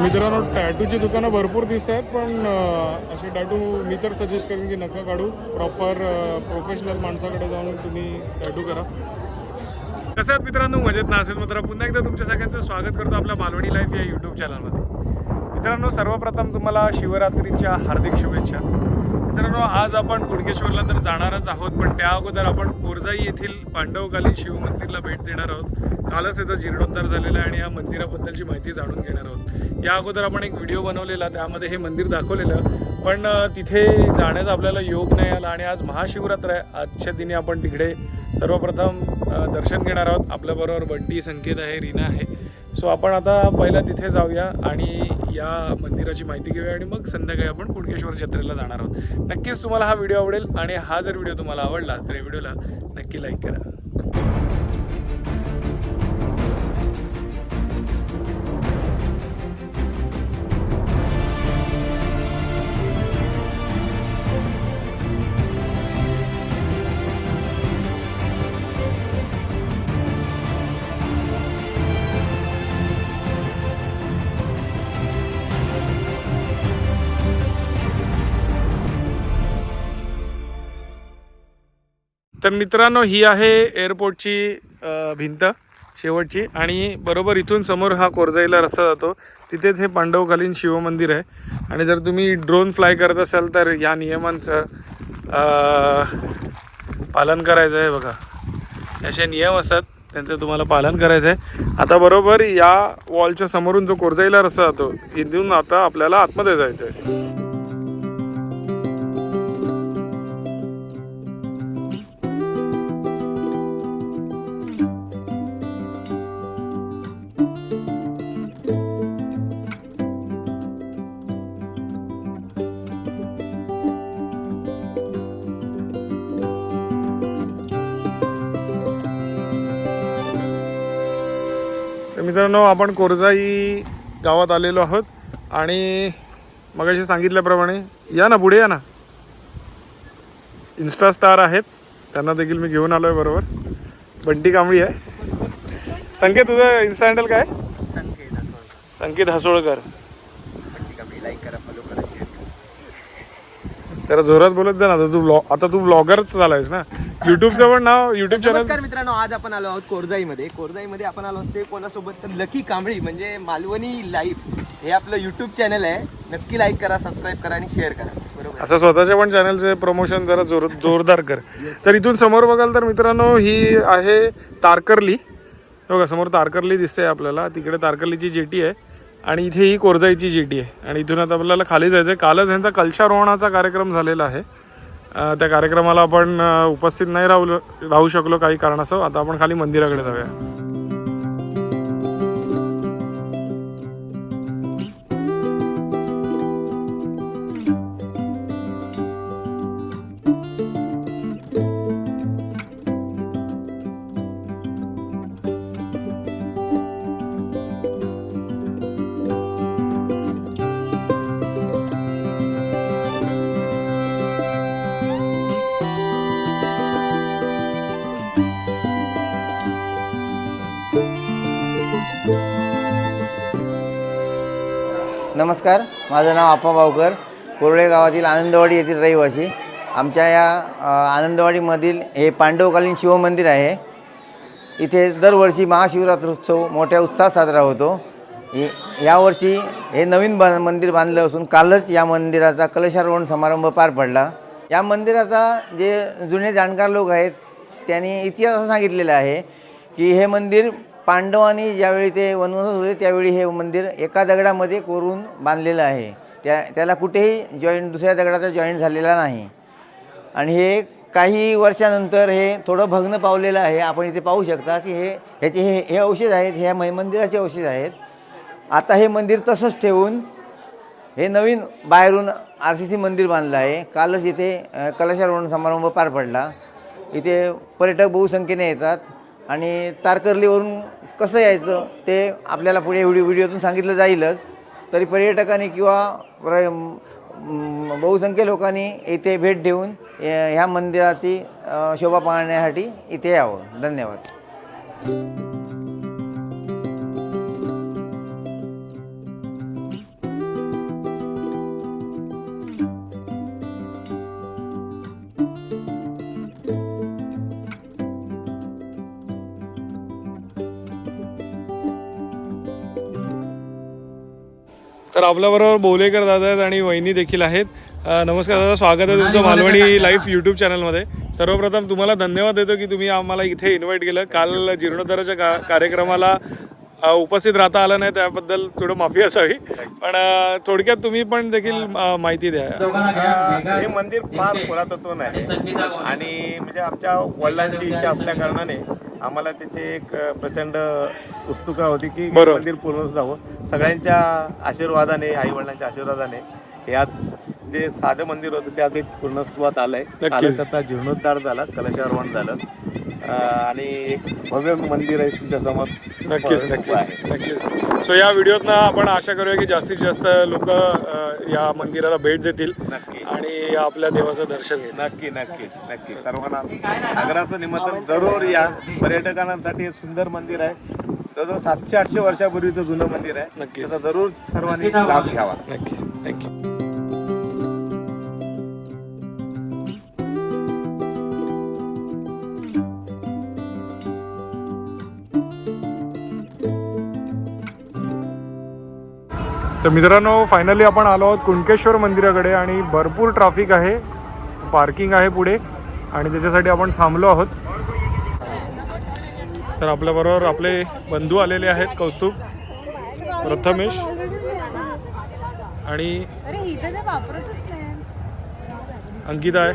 मित्रांनो टॅटूची दुकानं भरपूर दिसत आहेत पण असे टॅटू मी तर सजेस्ट करेन की नका काढू. प्रॉपर प्रोफेशनल माणसाकडे जाऊन तुम्ही टॅटू करा. कसं आहेत मित्रांनो? मजेत ना? असेल मित्र पुन्हा एकदा तुमच्या सगळ्यांचं स्वागत करतो आपल्या मालवणी लाईफ या यूट्यूब चॅनलमध्ये मित्रांनो सर्वप्रथम तुम्हाला शिवरात्रीच्या हार्दिक शुभेच्छा. मित्रांनो आज आपण कुडकेश्वरला तर जाणारच आहोत पण त्या अगोदर आपण कोरजाई येथील पांडवकालीन शिवमंदिरला भेट देणार आहोत. कालच याचा जीर्णोद्धार झालेला आहे आणि या मंदिराबद्दलची माहिती जाणून घेणार आहोत. या अगोदर आपण एक व्हिडिओ बनवलेला त्यामध्ये हे मंदिर दाखवलेलं पण तिथे जाण्याचा आपल्याला योग नाही आला आणि आज महाशिवरात्र आहे. आजच्या दिनी आपण तिकडे सर्वप्रथम दर्शन घेणार आहोत. आपल्याबरोबर बंटी संकेत आहे रीना आहे. सो आपण आता पहिला तिथे जाऊया आणि या मंदिराची माहिती घेऊया आणि मग संध्याकाळी आपण कुणकेश्वर जत्रेला जाणार आहोत. नक्कीच तुम्हाला हा व्हिडिओ आवडेल आणि हा जर व्हिडिओ तुम्हाला आवडला तर या व्हिडिओला नक्की लाईक करा. तर मित्रांनो ही आहे एअरपोर्टची भिंत शेवटची आणि बरोबर इथून समोर हा कोरजाईला रस्ता जातो. तिथेच हे पांडवकालीन शिवमंदिर आहे. आणि जर तुम्ही ड्रोन फ्लाय करत असाल तर या नियमांचं पालन करायचं आहे बघा. असे नियम असतात त्यांचं तुम्हाला पालन करायचं आहे आता बरोबर या वॉलच्या समोरून जो कोरजाईला रस्ता जातो इथून आता आपल्याला आतमध्ये जायचं आहे मित्रांनो आपण कोरजाई गावात आलेलो आहोत आणि मगाशी सांगितल्याप्रमाणे या ना पुढे या ना. इन्स्टा स्टार आहेत. त्यांना देखील मी घेऊन आलो आहे बरोबर. बंटी कांबळी आहे. संकेत तुझं इन्स्टा हँडल काय? संकेत संकेत हसोळकर लाईक करा फॉलो करा शेअर त्याला जोरात बोलत जा ना. आता तू vlog- आता तू ब्लॉगरच झालायस ना. युट्यूबचं पण नाव युट्यूब चॅनल नमस्कार मित्रांनो आज आपण आलो आहोत कोरजाईमध्ये. कोरजाईमध्ये आपण आलो आहोत ते कोणासोबत तर लकी कांबळी म्हणजे मालवणी लाईफ हे आपलं युट्यूब चॅनल आहे. नक्की लाईक करा सबस्क्राईब करा आणि शेअर करा. बरोबर? असं स्वतःच्या पण चॅनलचे प्रमोशन जरा जोर जोरदार कर. तर इथून समोर बघाल तर मित्रांनो ही आहे तारकर्ली. हे बघा समोर तारकर्ली दिसते आपल्याला. तिकडे तारकर्लीची जेटी आहे. आणि इथे ही कोरजाईची जेटी आहे. आणि इथून आता आपल्याला खाली जायचं आहे कालच ह्यांचा कलशारोहणाचा कार्यक्रम झालेला आहे. त्या कार्यक्रमाला आपण उपस्थित नाही राहू राहू शकलो काही कारणास्तव. आता आपण खाली मंदिराकडे जाऊया. नमस्कार माझं नाव आप्पा भावकर. कोरडे गावातील आनंदवाडी येथील रहिवासी. आमच्या या आनंदवाडीमधील हे पांडवकालीन शिवमंदिर आहे. इथे दरवर्षी महाशिवरात्रोत्सव मोठ्या उत्साहात साजरा होतो. यावर्षी हे नवीन बा मंदिर बांधलं असून कालच या मंदिराचा कलशारोहण समारंभ पार पडला. या मंदिराचा जे जुने जाणकार लोक आहेत त्यांनी इतिहास सांगितलेला आहे की हे मंदिर पांडवांनी ज्यावेळी ते वनवासात होते त्यावेळी हे मंदिर एका दगडामध्ये कोरून बांधलेलं आहे. त्या त्याला कुठेही जॉईंट दुसऱ्या दगडाचा जॉईंट झालेला नाही. आणि हे काही वर्षानंतर हे थोडं भग्न पावलेलं आहे. आपण इथे पाहू शकता की हे ह्याचे हे हे औषध आहेत ह्या मै- मंदिराचे औषध आहेत. आता हे मंदिर तसंच ठेवून हे नवीन बाहेरून आर सी सी मंदिर बांधलं आहे. कालच इथे कलशारोहण समारंभ पार पडला. इथे पर्यटक बहुसंख्येने येतात. आणि तारकर्लीवरून कसं यायचं ते आपल्याला पुढे व्हिडिओ व्हिडिओतून सांगितलं जाईलच. तरी पर्यटकांनी किंवा प्र बहुसंख्य लोकांनी इथे भेट देऊन या- ह्या मंदिराची शोभा पाहण्यासाठी इथे यावं. धन्यवाद. आपल्याबरोबर बोलेकर दादा आहेत आणि वहिनी देखील आहेत. नमस्कार दादा स्वागत आहे तुमचं मालवणी लाईव्ह यूट्यूब चॅनलमध्ये. सर्वप्रथम तुम्हाला धन्यवाद देतो की तुम्ही आम्हाला इथे इन्व्हाइट केलं. काल जीर्णोद्धाराच्या का कार्यक्रमाला उपस्थित राहता आलं नाही त्याबद्दल थोडं माफी असावी. पण थोडक्यात तुम्ही पण देखील माहिती द्या. हे मंदिर फार पुरातत्वन आहे आणि म्हणजे आमच्या वडिलांची इच्छा असल्या कारणाने आम्हाला त्याची एक प्रचंड उत्सुकता होती की बरोबर. मंदिर पूर्ण जावं सगळ्यांच्या आशीर्वादाने आई वडिलांच्या आशीर्वादाने यात जे साधं मंदिर होतं ते आता एक पूर्णत्वात आलंय नक्कीच. कालच आता जीर्णोद्धार झाला कलशारोहण झालं आणि एक भव्य मंदिर आहे तुमच्यासमोर. नक्कीच नक्कीच. नक्कीच. सो या व्हिडिओतनं आपण आशा करूया की जास्तीत जास्त लोक या मंदिराला भेट देतील नक्की. आणि आपल्या देवाचं दर्शन घेतील. नक्की नक्कीच नक्की. सर्वांना आग्राचं निमंत्रण जरूर या. पर्यटकांसाठी हे सुंदर मंदिर आहे. जवळजवळ सातशे आठशे वर्षापूर्वीचं जुनं मंदिर आहे. त्याचा जरूर सर्वांनी लाभ घ्यावा. नक्कीच थँक्यू तर मित्रांनो फायनली आपण आलो आहोत कुणकेश्वर मंदिराकडे आणि भरपूर ट्रॅफिक आहे पार्किंग आहे पुढे आणि त्याच्यासाठी आपण थांबलो आहोत. तर आपल्याबरोबर आपले बंधू आलेले आहेत कौस्तुभ प्रथमेश. आणि अंकिता आहे.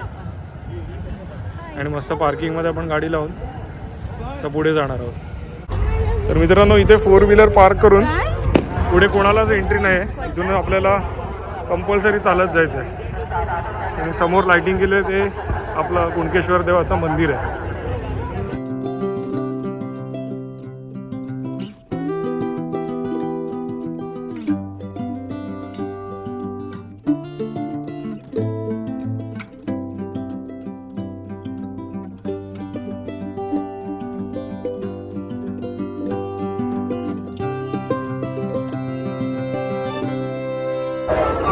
आणि मस्त पार्किंगमध्ये आपण गाडी लावून तर पुढे जाणार आहोत. तर मित्रांनो इथे फोर व्हीलर पार्क करून पुढे कोणालाच एंट्री नाही. आहे इथून आपल्याला कंपल्सरी चालत जायचं आहे आणि समोर लाइटिंग केलं ते आपलं कुणकेश्वर देवाचं मंदिर आहे.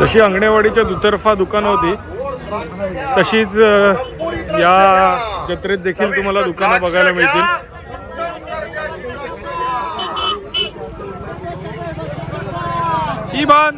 जशी अंगणेवाडीच्या दुतर्फा दुकानं होती तशीच या जत्रेत देखील तुम्हाला दुकानं बघायला मिळतील. इबान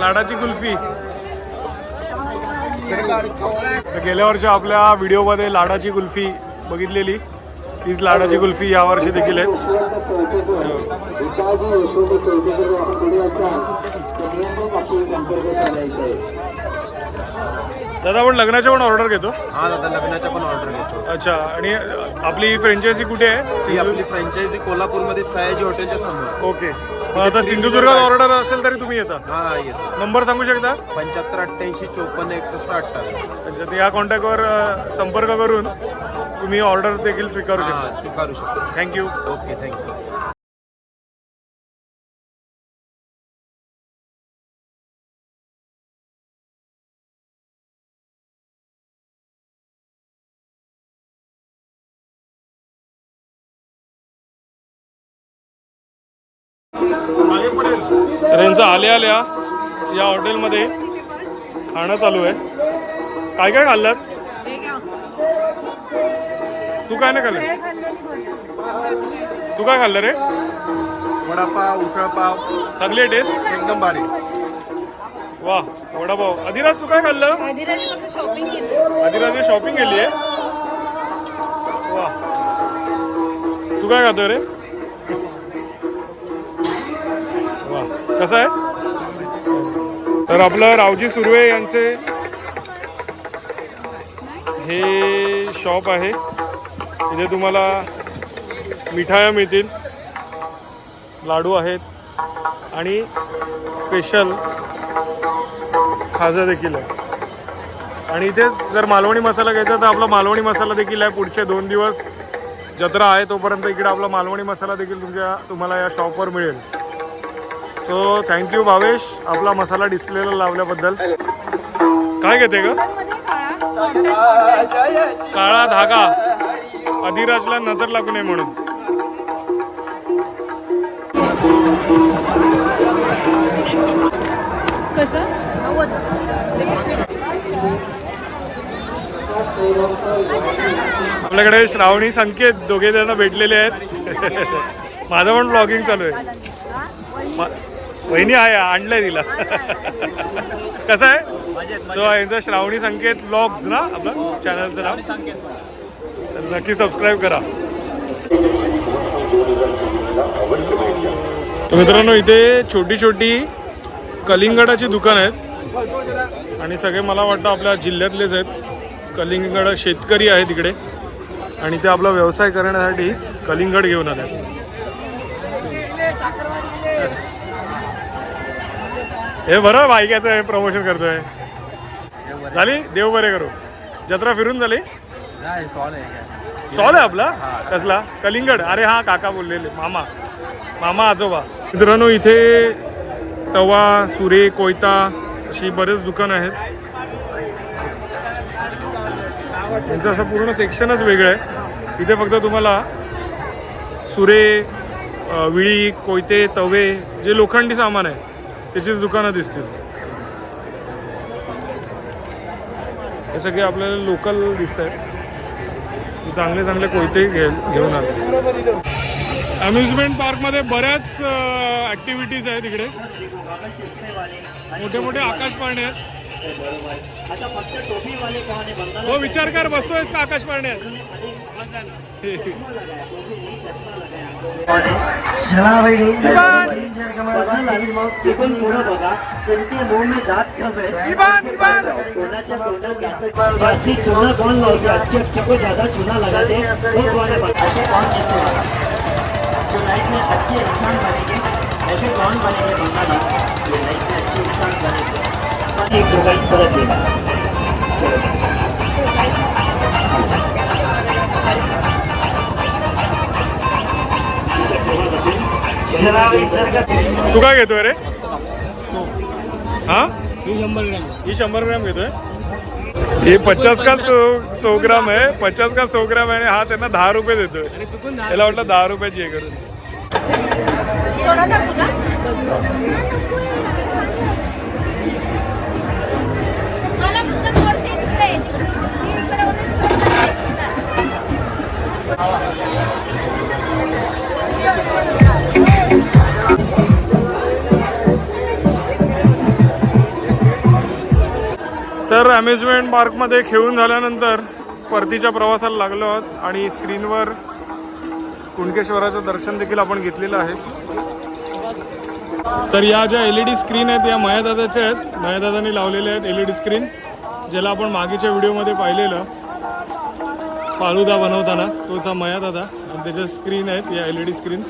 लाडाची कुल्फी. तर गेल्या वर्षी आपल्या व्हिडिओमध्ये लाडाची कुल्फी बघितलेली. तीच लाडाची कुल्फी यावर्षी देखील आहे. दादा आपण लग्नाच्या पण ऑर्डर घेतो. हा दादा लग्नाच्या पण ऑर्डर घेतो. अच्छा आणि आपली फ्रँचायझी कुठे आहे? ही आपली फ्रँचायझी कोल्हापूरमध्ये सयाजी हॉटेलच्या समोर. ओके. मग आता सिंधुदुर्गात ऑर्डर असेल तरी तुम्ही येता. हा येतो. नंबर सांगू शकता? पंच्याहत्तर अठ्ठ्याऐंशी चोपन्न एकसष्ट अठ्ठावीस. अच्छा तर या कॉन्टॅक्टवर अ, संपर्क करून तुम्ही ऑर्डर देखील स्वीकारू हा शकता. स्वीकारू शकतो. थँक्यू ओके थँक्यू तर यांचं आल्या आल्या या हॉटेलमध्ये खाणं चालू आहे. काय काय खाल्लं तू काय नाही खाल्लं? तू काय खाल्लं रे? वडापाव उसळपाव. चांगली आहे टेस्ट एकदम भारी. वा वडापाव. अधिराज तू काय खाल्लं? आधीराजी फक्त शॉपिंग केली. अधिराजने शॉपिंग केली आहे? वा तू काय खातोय रे? कसं आहे? तर आपलं रावजी सुर्वे यांचे हे शॉप आहे. इथे तुम्हाला मिठाया मिळतील. लाडू आहेत. आणि स्पेशल खाजा देखील आहे. आणि इथेच जर मालवणी मसाला घ्यायचा तर आपला मालवणी मसाला देखील आहे पुढचे दोन दिवस. जत्रा आहे तोपर्यंत इकडे आपला मालवणी मसाला देखील तुमच्या तुम्हाला या शॉपवर मिळेल. सो थँक्यू भावेश आपला मसाला डिस्प्लेला लावल्याबद्दल. काय घेते ग? काळा धागा. अधिराजला नजर लागू नये म्हणून. आपल्याकडे श्रावणी संकेत दोघे जण भेटलेले आहेत. माझं पण ब्लॉगिंग चालू आहे. वहिनी आहे आणलंय तिला. कसं आहे? सो यांचं श्रावणी संकेत ब्लॉग्स ना आपलं चॅनलचं नाव. तर नक्की सबस्क्राईब करा. मित्रांनो इथे छोटी छोटी कलिंगडाची दुकान आहेत. आणि सगळे मला वाटतं आपल्या जिल्ह्यातलेच आहेत. कलिंगड शेतकरी आहेत तिकडे आणि ते आपला व्यवसाय करण्यासाठी कलिंगड घेऊन आले हे बरं बायकाचं हे प्रमोशन करतोय. झाली? देव बरे करू. जत्रा फिरून झाली? स्टॉल आहे आपला? कसला? कलिंगड? अरे हा काका बोललेले. मामा. मामा आजोबा. मित्रांनो इथे तवा सुरे कोयता अशी बरेच दुकानं आहेत. यांचं असं पूर्ण सेक्शनच वेगळं आहे. इथे फक्त तुम्हाला सुरे विळी कोयते तवे जे लोखंडी सामान आहे त्याचीच दुकानं दिसतील. हे सगळे आपल्याला लोकल दिसत आहेत चांगले चांगले कोयते घे घेऊन आले. अम्युजमेंट पार्कमध्ये बऱ्याच ॲक्टिव्हिटीज आहेत इकडे. मोठे मोठे आकाश पाळणे आहेत. हो विचार कर बसतोयस का आकाश पाळण्यात जास्ती चूना कौन लगाते अच्छे अच्छे को ज्यादा चूना लगाते वो कौन है ऐसे कौन जिसको जो लाइफ में अच्छे इंसान बनेंगे ऐसे कौन बनेंगे बंगाली ये लाइफ में अच्छे इंसान बनेंगे एक मोबाइल फर्क देगा तू काय घेतोय रे? हा? ही शंभर ग्रॅम घेतोय. हे पचास का सो सो ग्राम आहे. पचास का सौ ग्राम आहे आणि हा त्यांना दहा रुपये देतोय. त्याला वाटलं दहा रुपयाची हे करून. तर अम्युजमेंट पार्कमध्ये खेळून झाल्यानंतर परतीच्या प्रवासाला लागलो आहोत आणि स्क्रीनवर कुणकेश्वराचं दर्शन देखील आपण घेतलेलं आहे. तर या ज्या एल ई डी स्क्रीन आहेत या मयादादाच्या आहेत मयादादांनी लावलेल्या आहेत एल ई डी स्क्रीन ज्याला आपण मागेच्या व्हिडिओमध्ये पाहिलेलं. फालुदा बनवताना तोच हा मयादादा आणि त्याच्या स्क्रीन आहेत या L E D screen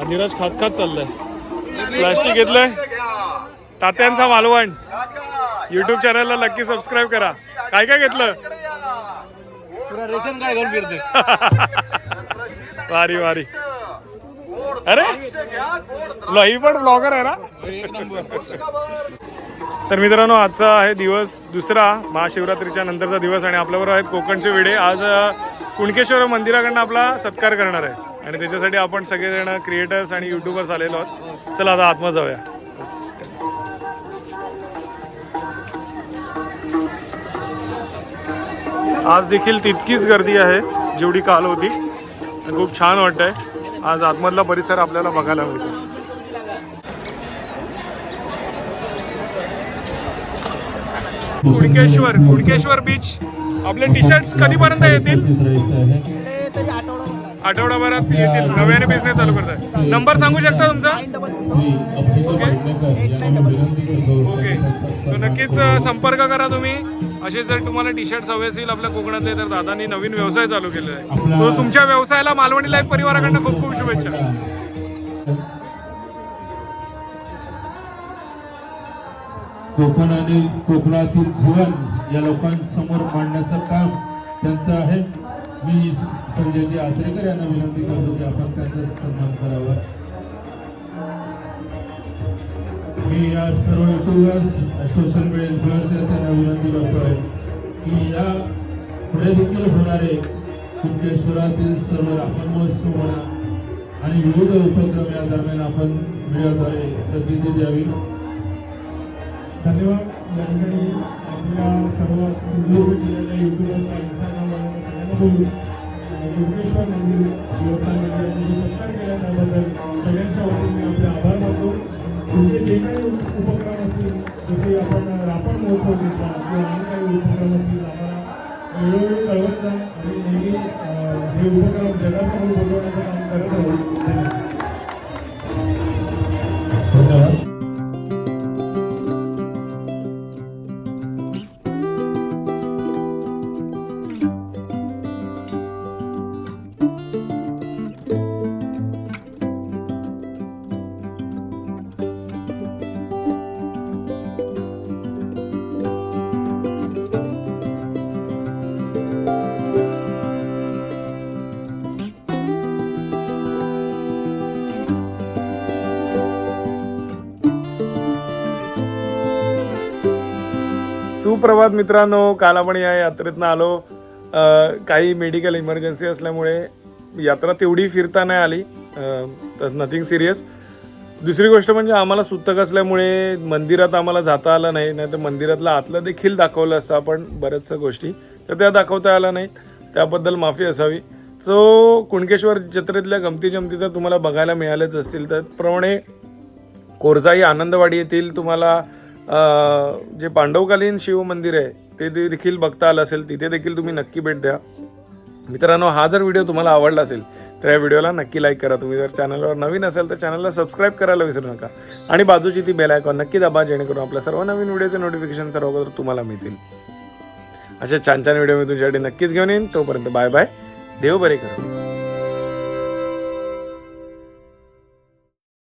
Adhiraj खात खात चाललाय. प्लास्टिक घेतलंय? तात्यांचा मालवण युट्यूब चॅनलला नक्की सबस्क्राईब करा. काय काय घेतलं? रेशन कार्ड घेऊन फिरते वारी वारी. अरे! ल- ही पण ब्लॉगर आहे ना? तर मित्रांनो आजचा आहे दिवस दुसरा. महाशिवरात्रीच्या नंतरचा दिवस आणि आपल्याबरोबर आहेत कोकणचे वेडे. आज कुणकेश्वर मंदिराकडनं आपला सत्कार करणार आहे. आणि त्याच्यासाठी आपण सगळेजण क्रिएटर्स आणि युट्यूबर्स आलेलो आहोत. चला आता आत्मा जाऊया. आज देखील तितकीच गर्दी आहे जेवढी काल होती. खूप छान वाटतंय. आज आतमधला परिसर आपल्याला बघायला मिळतो. कुडकेश्वर कुडकेश्वर बीच आपले टी शर्ट कधीपर्यंत येतील? आठवडाभरात येतील. नव्याने बिझनेस चालू करताय. नंबर सांगू शकता तुमचा? ओके सो नक्कीच संपर्क करा तुम्ही. असे जर तुम्हाला टी शर्ट हवे असतील आपल्या कोकणातले तर दादांनी नवीन व्यवसाय चालू केलेला आहे. तो तुमच्या व्यवसायाला मालवणी लाईफ परिवाराकडनं खूप खूप शुभेच्छा. कोकण आणि कोकणातील जीवन या लोकांसमोर मांडण्याचं काम त्यांचं आहे. मी संजयजी आचरेकर यांना विनंती करतो की आपण त्यांचा सन्मान करावा. मी या सर्व युट्यूबर्स सोशल मीडिया इन्फ्लुएन्सर्स यांना विनंती करतो आहे की या पुढे देखील होणारे कुंकेश्वरातील सर्व राखण महोत्सव म्हणा आणि विविध उपक्रम या दरम्यान आपण मीडियाद्वारे प्रसिद्धी द्यावी. धन्यवाद. या ठिकाणी आपल्या सर्व सिंधुदुर्ग जिल्ह्यातल्या युट्यूबर्स इंस्टाग्रामवाल्यांना सगळ्यांना बोलून मंदिर देवस्थान मंदिराचा जो सत्कार केला त्याबद्दल सगळ्यांच्या वतीने आपले आभार मानतो. तुमचे जे काही उपक्रम सुप्रभात मित्रांनो. काल आपण या यात्रेतनं आलो. काही मेडिकल इमर्जन्सी असल्यामुळे यात्रा तेवढी फिरता नाही आली. तर नथिंग सिरियस दुसरी गोष्ट म्हणजे आम्हाला सुतक असल्यामुळे मंदिरात आम्हाला जाता आलं नाही. नाही तर मंदिरातलं आतलं देखील दाखवलं असतं आपण बऱ्याचशा गोष्टी. तर त्या दाखवता आल्या नाहीत. त्याबद्दल माफी असावी. सो कुणकेश्वर जत्रेतल्या गमती जमती तर तुम्हाला बघायला मिळालेच असतील तर प्रमाणे कोरजाई आनंदवाडी येथील तुम्हाला जे पांडवकालीन शिवमंदिर आहे ते ते देखील बघता आलं असेल तिथे देखील तुम्ही नक्की भेट द्या. मित्रांनो हा जर व्हिडिओ तुम्हाला आवडला असेल तर या व्हिडिओला नक्की लाईक करा. तुम्ही जर चॅनलवर नवीन असेल तर चॅनलला सबस्क्राईब करायला विसरू नका. आणि बाजूची ती बेल आयकॉन नक्की दाबा जेणेकरून आपल्या सर्व नवीन व्हिडिओचे नोटिफिकेशन सर्व अगोदर तुम्हाला मिळतील. अशा छान छान व्हिडिओ मी तुमच्यासाठी नक्कीच घेऊन येईन. तोपर्यंत बाय बाय देव बरे करा.